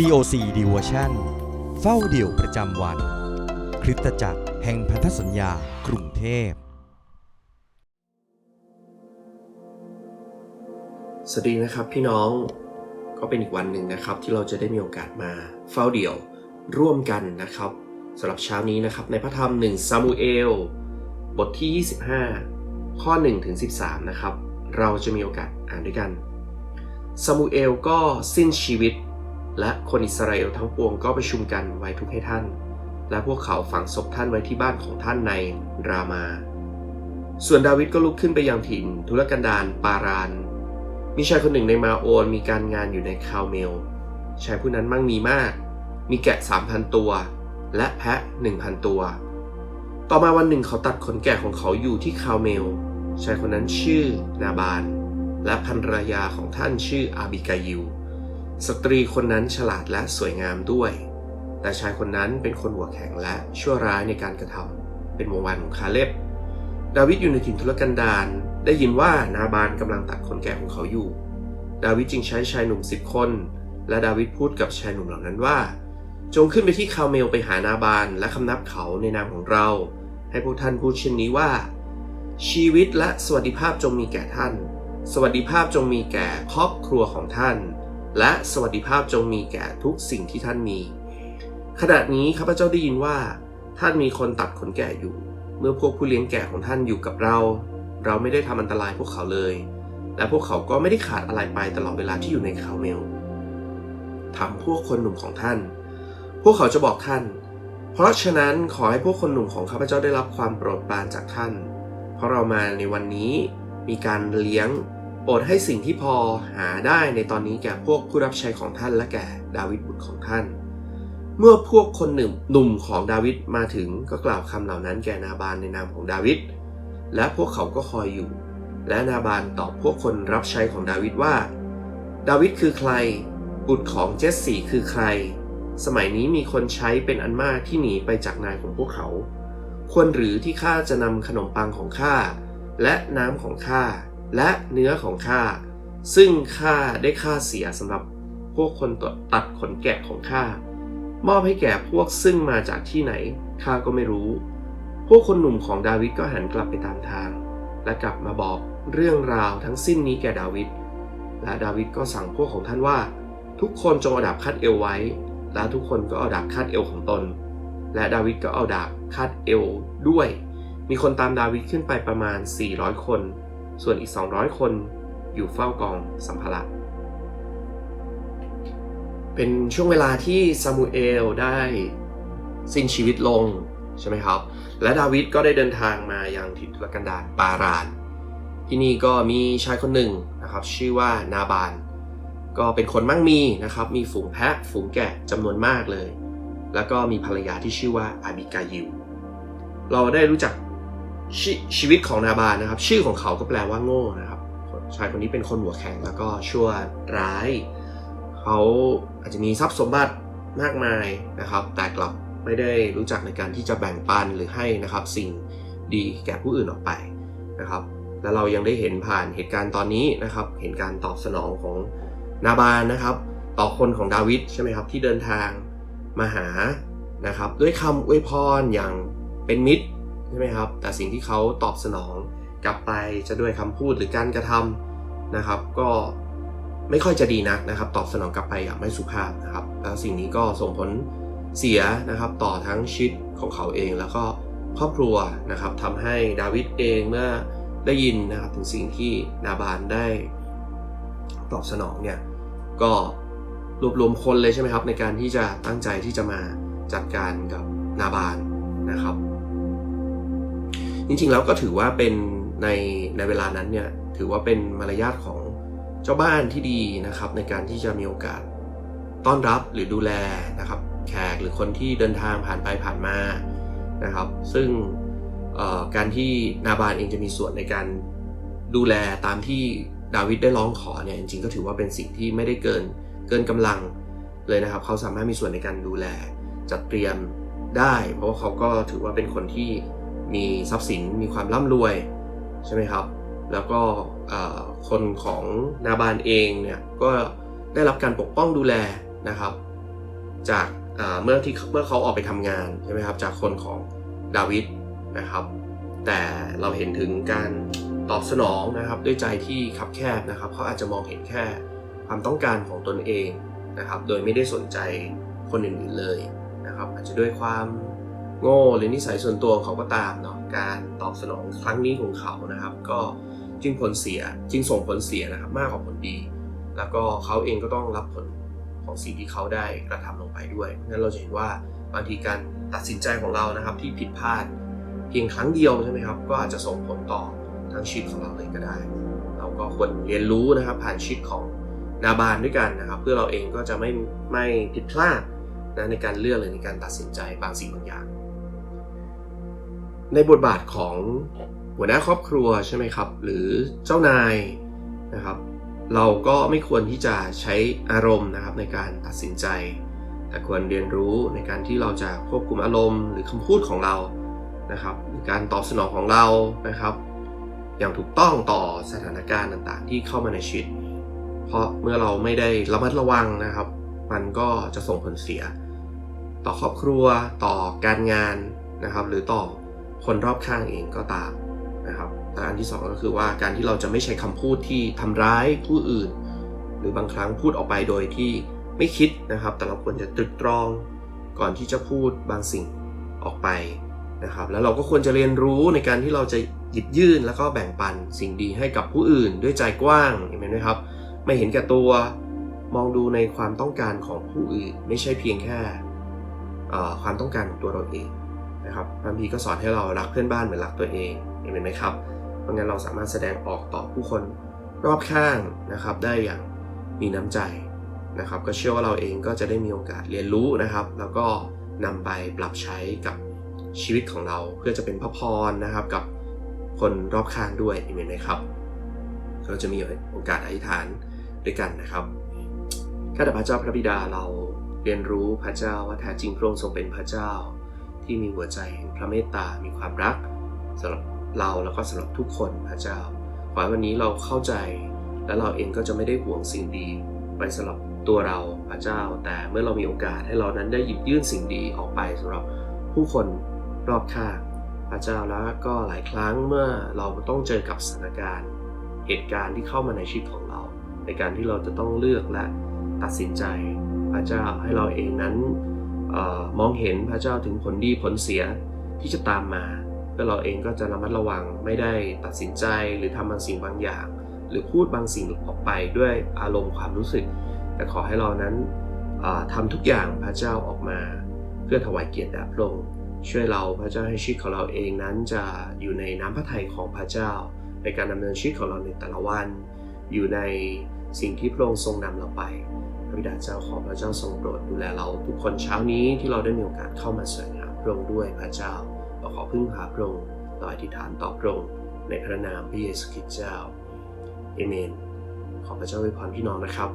COC Devotion เฝ้าเดี่ยวประจำวัน คริสตจักรแห่งพันธสัญญากรุงเทพ สวัสดีนะครับพี่น้องก็เป็นอีกวันหนึ่งนะครับ ที่เราจะได้มีโอกาสมาเฝ้าเดี่ยวร่วมกันนะครับสำหรับเช้านี้นะครับในพระธรรม1ซามูเอลบทที่ 25 ข้อ1ถึง13 นะครับ เราจะมีโอกาสอ่านด้วยกันซามูเอลก็สิ้นชีวิต และคนอิสราเอลทั้งปวงก็ประชุมกันไว้ทุกข์ให้ท่าน และพวกเขาฝังศพท่านไว้ที่บ้านของท่านในรามา ส่วนดาวิดก็ลุกขึ้นไปยังถิ่นทุรกันดารปาราน มีชายคนหนึ่งในมาโอนมีการงานอยู่ในคาวเมล ชายผู้นั้นมั่งมีมาก มีแกะสามพันตัว และแพะหนึ่งพันตัว ต่อมาวันหนึ่งเขาตัดขนแกะของเขาอยู่ที่คาวเมล ชายคนนั้นชื่อนาบาน และภรรยาของท่านชื่ออาบิกายิล สตรีคนนั้นฉลาดและสวยงามด้วย แต่ชายคนนั้นเป็นคนหัวแข็งและชั่วร้ายในการกระทำเป็นวงวันของคาเล็บ ดาวิดอยู่ในถิ่นทุรกันดารได้ยินว่านาบานกำลังตัดคนแก่ของเขาอยู่ ดาวิดจึงใช้ชายหนุ่มสิบคน และดาวิดพูดกับชายหนุ่มเหล่านั้นว่า จงขึ้นไปที่คาเมลไปหานาบานและคำนับเขาในนามของเรา ให้พวกท่านพูดเช่นนี้ว่า ชีวิตและสวัสดิภาพจงมีแก่ท่าน สวัสดิภาพจงมีแก่ครอบครัวของท่าน และสวัสดิภาพจงมีแก่ทุกสิ่งที่ท่านมี ขณะนี้ข้าพเจ้าได้ยินว่า ท่านมีคนตัดขนแก่อยู่ เมื่อพวกผู้เลี้ยงแกะของท่านอยู่กับเรา เราไม่ได้ทำอันตรายพวกเขาเลย และพวกเขาก็ไม่ได้ขาดอะไรไปตลอดเวลาที่อยู่ในคาเมลถามพวกคนหนุ่มของท่าน พวกเขาจะบอกท่าน เพราะฉะนั้นขอให้พวกคนหนุ่มของข้าพเจ้าได้รับความโปรดปรานจากท่าน เพราะเรามาในวันนี้มีการเลี้ยง โปรดให้สิ่งที่พอหาได้ในตอนนี้แก่พวกผู้รับใช้ของท่านและแก่ดาวิดบุตรของท่าน เมื่อพวกคนหนึ่งหนุ่มของดาวิดมาถึงก็กล่าวคำเหล่านั้นแก่นาบานในนามของดาวิดและพวกเขาก็คอยอยู่ และนาบานตอบพวกคนรับใช้ของดาวิดว่า ดาวิดคือใคร บุตรของเจสซี่คือใคร สมัยนี้มีคนใช้เป็นอันมากที่หนีไปจากนายของพวกเขา ควรหรือที่ข้าจะนำขนมปังของข้าและน้ำของข้า และเนื้อของข้าซึ่งข้าได้ค่าเสียสำหรับพวกคนตัดขนแกะของข้ามอบให้แก่พวกซึ่งมาจากที่ไหนข้าก็ไม่รู้ พวกคนหนุ่มของดาวิดก็หันกลับไปตามทาง และกลับมาบอกเรื่องราวทั้งสิ้นนี้แก่ดาวิดและดาวิดก็สั่งพวกของท่านว่า ทุกคนจงเอาดาบคาดเอวไว้ และทุกคนก็เอาดาบคาดเอวของตน และดาวิดก็เอาดาบคาดเอวด้วย มีคนตามดาวิดขึ้นไปประมาณ 400 คน ส่วนอีก 200 คนอยู่เฝ้ากองสัมภาระ เป็นช่วงเวลาที่ซามูเอลได้สิ้นชีวิตลงใช่ไหมครับ และดาวิดก็ได้เดินทางมายังทิศทุรกันดารปาราน ที่นี่ก็มีชายคนหนึ่งนะครับ ชื่อว่านาบาน ก็เป็นคนมั่งมีนะครับ มีฝูงแพะฝูงแกะจำนวนมากเลย แล้วก็มีภรรยาที่ชื่อว่าอาบิกายิลเราได้รู้จัก ชชีวิตของนาบานนะครับ ชื่อของเขาก็แปลว่าโง่นะครับ ชายคนนี้เป็นคนหัวแข็งแล้วก็ชั่วร้าย เขาอาจจะมีทรัพย์สมบัติมากมายนะครับ แต่กลับไม่ได้รู้จักในการที่จะแบ่งปันหรือให้นะครับ สิ่งดีแก่ผู้อื่นออกไปนะครับ และเรายังได้เห็นผ่านเหตุการณ์ตอนนี้นะครับ เห็นการตอบสนองของนาบานนะครับ ต่อคนของดาวิดใช่ไหมครับที่เดินทางมาหานะครับ ด้วยคำอวยพรอย่างเป็นมิตร ใช่ไหมครับ แต่สิ่งที่เขาตอบสนองกลับไปจะด้วยคำพูดหรือการกระทำนะครับ ก็ไม่ค่อยจะดีนักนะครับ ตอบสนองกลับไปอย่างไม่สุภาพนะครับ แล้วสิ่งนี้ก็ส่งผลเสียนะครับต่อทั้งชีวิตของเขาเองแล้วก็ครอบครัวนะครับทำให้ดาวิดเองเมื่อได้ยินนะครับถึงสิ่งที่นาบานได้ตอบสนองเนี่ยก็รวบรวมคนเลยใช่ไหมครับ ในการที่จะตั้งใจที่จะมาจัดการกับนาบานนะครับ จริงๆแล้วก็ถือว่าเป็นในในเวลานั้นเนี่ยถือว่าเป็นมารยาทของเจ้าบ้านที่ดีนะครับ ในการที่จะมีโอกาสต้อนรับหรือดูแลนะครับ แขกหรือคนที่เดินทางผ่านไปผ่านมานะครับ ซึ่งการที่นาบานเองจะมีส่วนในการดูแลตามที่ดาวิดได้ร้องขอเนี่ยจริงๆก็ถือว่าเป็นสิ่งที่ไม่ได้เกินเกินกำลังเลยนะครับ เขาสามารถมีส่วนในการดูแลจัดเตรียมได้ เพราะว่าเขาก็ถือว่าเป็นคนที่ มีทรัพย์สินมีความร่ำรวยใช่ไหมครับ แล้วก็คนของนาบานเองเนี่ยก็ได้รับการปกป้องดูแลนะครับ จากเมื่อที่เมื่อเขาออกไปทำงานใช่ไหมครับจากคนของดาวิดนะครับ แต่เราเห็นถึงการตอบสนองนะครับด้วยใจที่คับแคบนะครับเขาอาจจะมองเห็นแค่ความต้องการของตนเองนะครับ โดยไม่ได้สนใจคนอื่นๆเลยนะครับ อาจจะด้วยความ โง่หรือนิสัยส่วนตัวของเขาก็ตามเนาะการตอบสนองครั้งนี้ของเขานะครับ ก็จึงผลเสียจึงส่งผลเสียนะครับมากกว่าผลดี แล้วก็เขาเองก็ต้องรับผลของสิ่งที่เขาได้กระทำลงไปด้วยเพราะฉะนั้นเราจะเห็นว่าบางทีการตัดสินใจของเรานะครับ ที่ผิดพลาดเพียงครั้งเดียวใช่ไหมครับก็อาจจะส่งผลต่อทั้งชีวิตของเราเลยก็ได้ เราก็ควรเรียนรู้นะครับผ่านชีวิตของนาบานด้วยกันนะครับ เพื่อเราเองก็จะไม่ไม่ผิดพลาดนะในการเลือกหรือในการตัดสินใจบางสิ่งบางอย่าง ในบทบาทของหัวหน้าครอบครัวใช่ไหมครับ หรือเจ้านายนะครับ เราก็ไม่ควรที่จะใช้อารมณ์นะครับในการตัดสินใจ แต่ควรเรียนรู้ในการที่เราจะควบคุมอารมณ์ หรือคำพูดของเรานะครับหรือการตอบสนองของเรานะครับ อย่างถูกต้องต่อสถานการณ์ต่างๆ ที่เข้ามาในชีวิต เพราะเมื่อเราไม่ได้ระมัดระวังนะครับ มันก็จะส่งผลเสีย ต่อครอบครัวต่อการงานนะครับ หรือต่อ คนรอบข้างเองก็ตามนะครับแต่อันที่สองก็คือว่าการที่เราจะไม่ใช้คำพูดที่ทำร้ายผู้อื่น หรือบางครั้งพูดออกไปโดยที่ไม่คิดนะครับ แต่เราควรจะตรึกตรองก่อนที่จะพูดบางสิ่งออกไปนะครับ แล้วเราก็ควรจะเรียนรู้ในการที่เราจะหยิบยื่นแล้วก็แบ่งปันสิ่งดีให้กับผู้อื่น ด้วยใจกว้างเห็นไหมครับ ไม่เห็นแก่ตัวมองดูในความต้องการของผู้อื่น ไม่ใช่เพียงแค่ความต้องการของตัวเราเอง นะครับพระพีก็สอนให้เรารักเพื่อนบ้านเหมือนรักตัวเองเห็นไหมครับเพราะงั้นเราสามารถแสดงออกต่อผู้คนรอบข้างนะครับ ได้อย่างมีน้ำใจนะครับ ก็เชื่อว่าเราเองก็จะได้มีโอกาสเรียนรู้นะครับ แล้วก็นำไปปรับใช้กับชีวิตของเราเพื่อจะเป็นพระพรนะครับกับคนรอบข้างด้วยเห็นไหมครับเราจะมีโอกาสอธิษฐานด้วยกันนะครับข้าแต่พระเจ้าพระบิดาเราเรียนรู้พระเจ้าว่าแท้จริงพระองค์ทรงเป็นพระเจ้า ที่มีหัวใจแห่งพระเมตตา มีความรักสำหรับเราแล้วก็สำหรับทุกคนพระเจ้า ขอให้วันนี้เราเข้าใจ และเราเองก็จะไม่ได้หวงสิ่งดีไปสำหรับตัวเราพระเจ้า แต่เมื่อเรามีโอกาสให้เรานั้นได้หยิบยื่นสิ่งดีออกไปสำหรับผู้คนรอบข้างพระเจ้าแล้วก็หลายครั้งเมื่อเราต้องเจอกับสถานการณ์ เหตุการณ์ที่เข้ามาในชีวิตของเรา ในการที่เราจะต้องเลือกและตัดสินใจ พระเจ้าให้เราเองนั้น มองเห็นพระเจ้าถึงผลดีผลเสียที่จะตามมาเพื่อเราเองก็จะระมัดระวังไม่ได้ตัดสินใจหรือทำบางสิ่งบางอย่าง หรือพูดบางสิ่งออกไปด้วยอารมณ์ความรู้สึก แต่ขอให้เรานั้นทำทุกอย่างพระเจ้าออกมา เพื่อถวายเกียรติแด่พระองค์ช่วยเราพระเจ้าให้ชีวิตของเราเองนั้นจะอยู่ในน้ำพระทัยของพระเจ้า ในการดำเนินชีวิตของเราในแต่ละวัน อยู่ในสิ่งที่พระองค์ทรงนำเราไป พระบิดาเจ้าขอพระเจ้าทรงโปรดดูแลเราทุกคนเช้านี้ที่เราได้มีโอกาสเข้ามาสวงามพระองค์ด้วยพระเจ้าเราขอพึ่งพาพระองค์เราอธิษฐานต่อพระองค์ในพระนามพระเยซูคริสต์เจ้าเอเมน ขอพระเจ้าอวยพรพี่น้องนะครับ